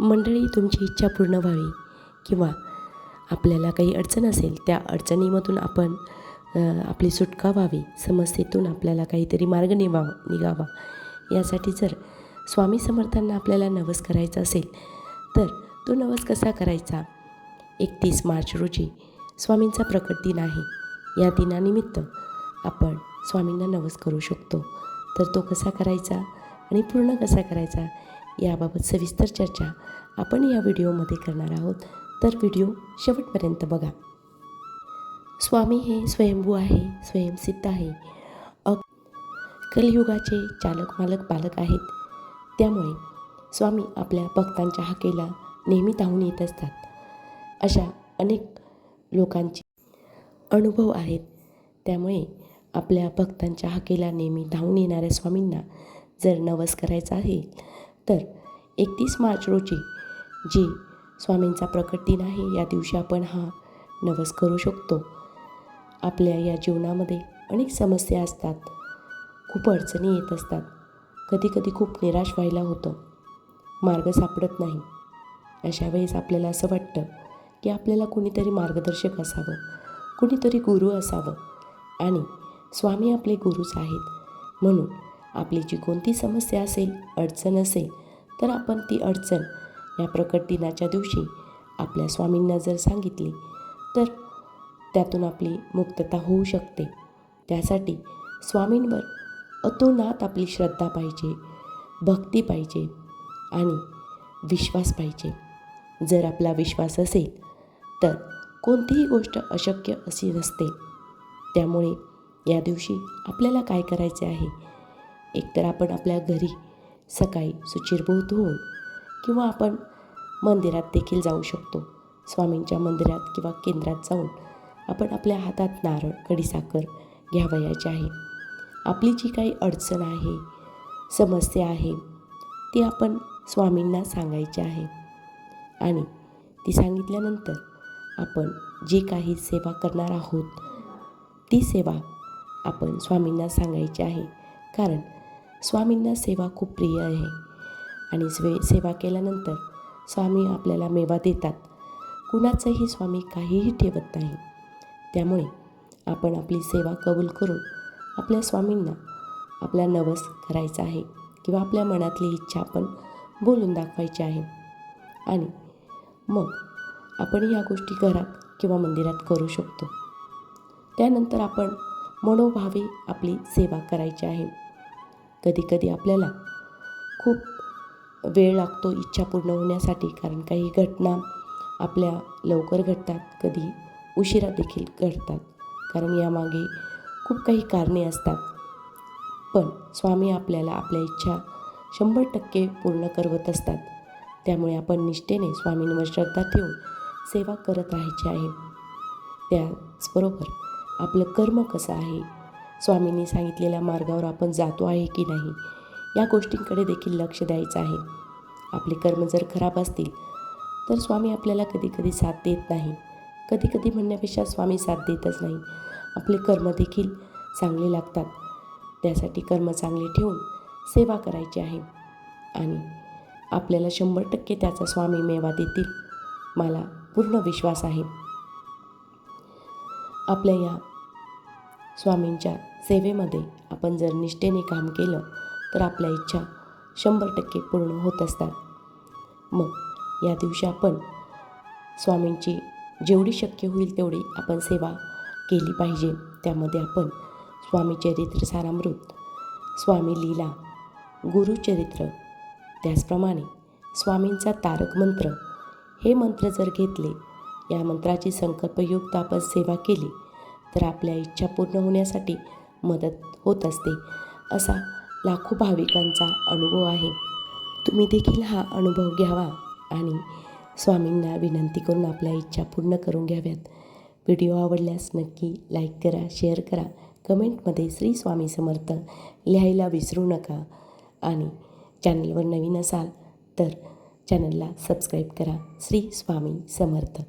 मंडळी तुमची इच्छा पूर्ण व्हावी किंवा आपल्याला काही अडचण असेल त्या अडचणीमधून आपण आपली सुटका व्हावी समस्येतून आपल्याला काहीतरी मार्ग निवा निघावा. यासाठी जर स्वामी समर्थांना आपल्याला नवस करायचा असेल तर तो नवस कसा करायचा? एकतीस मार्च रोजी स्वामींचा प्रकट दिन आहे. या दिनानिमित्त आपण स्वामींना नवस करू शकतो. तर तो कसा करायचा आणि पूर्ण कसा करायचा? याबाबत सविस्तर चर्चा आपण या व्हिडिओमध्ये करणार आहोत. तर व्हिडिओ शेवटपर्यंत बघा. स्वामी हे स्वयंभू आहे स्वयंसिद्ध आहे. कलयुगाचे चालक मालक पालक आहेत. त्यामुळे स्वामी आपल्या भक्तांच्या हाकेला नेहमी धावून येत असतात. अशा अनेक लोकांचे अनुभव आहेत. त्यामुळे आपल्या भक्तांच्या हाकेला नेहमी धावून येणाऱ्या स्वामींना जर नवस करायचा आहे तर एकतीस मार्च रोजी जी स्वामींचा प्रकट दिन आहे या दिवशी आपण हा नवस करू शकतो. आपल्या या जीवनामध्ये अनेक समस्या असतात. खूप अडचणी येत असतात. कधीकधी खूप निराश व्हायला होतं. मार्ग सापडत नाही. अशा वेळेस आपल्याला असं वाटतं की आपल्याला कुणीतरी मार्गदर्शक असावं कुणीतरी गुरु असावं. आणि स्वामी आपले गुरुच आहेत. म्हणून आपली जी कोणती समस्या असेल अडचण असेल तर आपण ती अडचण या प्रकट दिनाच्या दिवशी आपल्या स्वामींना जर सांगितली तर त्यातून आपली मुक्तता होऊ शकते. त्यासाठी स्वामींवर अतोनात आपली श्रद्धा पाहिजे भक्ती पाहिजे आणि विश्वास पाहिजे. जर आपला विश्वास असेल तर कोणतीही गोष्ट अशक्य अशी नसते. त्यामुळे या दिवशी आपल्याला काय करायचे आहे? एकतर आपण आपल्या घरी सकाळी सुचिरभूत होऊन किंवा आपण मंदिरात देखील जाऊ शकतो. स्वामींच्या मंदिरात किंवा केंद्रात जाऊन आपण आपल्या हातात नारळ कडीसाखर घ्यावयाचे आहे. आपली जी काही अडचण आहे समस्या आहे ती आपण स्वामींना सांगायची आहे. आणि ती सांगितल्यानंतर आपण जी काही सेवा करणार आहोत ती सेवा आपण स्वामींना सांगायची आहे. कारण स्वामींना सेवा खूप प्रिय आहे. आणि स्वे सेवा केल्यानंतर स्वामी आपल्याला मेवा देतात. कुणाचंही स्वामी काहीही ठेवत नाही. त्यामुळे आपण आपली सेवा कबूल करून आपल्या स्वामींना आपला नवस करायचा आहे किंवा आपल्या मनातली इच्छा आपण बोलून दाखवायची आहे. आणि मग आपण ह्या गोष्टी घरात किंवा मंदिरात करू शकतो. त्यानंतर आपण मनोभावे आपली सेवा करायची आहे. कधीकधी आपल्याला खूप वेळ लागतो इच्छा पूर्ण होण्यासाठी कारण काही घटना आपल्या लवकर घडतात कधी उशिरा देखील घडतात. कारण यामागे खूप काही कारणे असतात. पण स्वामी आपल्याला आपल्या इच्छा शंभर टक्के पूर्ण करवत असतात. त्यामुळे आपण निष्ठेने स्वामींवर श्रद्धा ठेवून सेवा करत राहायची आहे. त्याचबरोबर आपलं कर्म कसं आहे स्वामींनी सांगितलेल्या मार्गावर आपण जातो आहे की नाही या गोष्टींकडे देखील लक्ष द्यायचं आहे. आपले कर्म जर खराब असतील तर स्वामी आपल्याला कधी कधी साथ देत नाही. कधी कधी म्हणण्यापेक्षा स्वामी साथ देतच नाही. आपले कर्म देखील चांगले लागतात. त्यासाठी कर्म चांगले ठेवून सेवा करायची आहे. आणि आपल्याला शंभर टक्के त्याचा स्वामी मेवा देतील मला पूर्ण विश्वास आहे. आपल्या या स्वामींच्या सेवेमध्ये आपण जर निष्ठेने काम केलं तर आपल्या इच्छा शंभर टक्के पूर्ण होत असतात. मग या दिवशी आपण स्वामींची जेवढी शक्य होईल तेवढी आपण सेवा केली पाहिजे. त्यामध्ये आपण स्वामी चरित्र सारामृत स्वामी लीला गुरुचरित्र त्याचप्रमाणे स्वामींचा तारक मंत्र हे मंत्र जर घेतले या मंत्राची संकल्पयुक्त आपण सेवा केली तर आपल्या इच्छा पूर्ण होण्यासाठी मदत होत असते असा लाखो भाविकांचा अनुभव आहे. तुम्ही देखील हा अनुभव घ्यावा आणि स्वामींना विनंती करून आपल्या इच्छा पूर्ण करून घ्याव्यात. व्हिडिओ आवडल्यास नक्की लाईक करा शेअर करा कमेंटमध्ये श्री स्वामी समर्थ लिहायला विसरू नका. आणि चॅनलवर नवीन असाल तर चॅनलला सबस्क्राईब करा. श्री स्वामी समर्थ.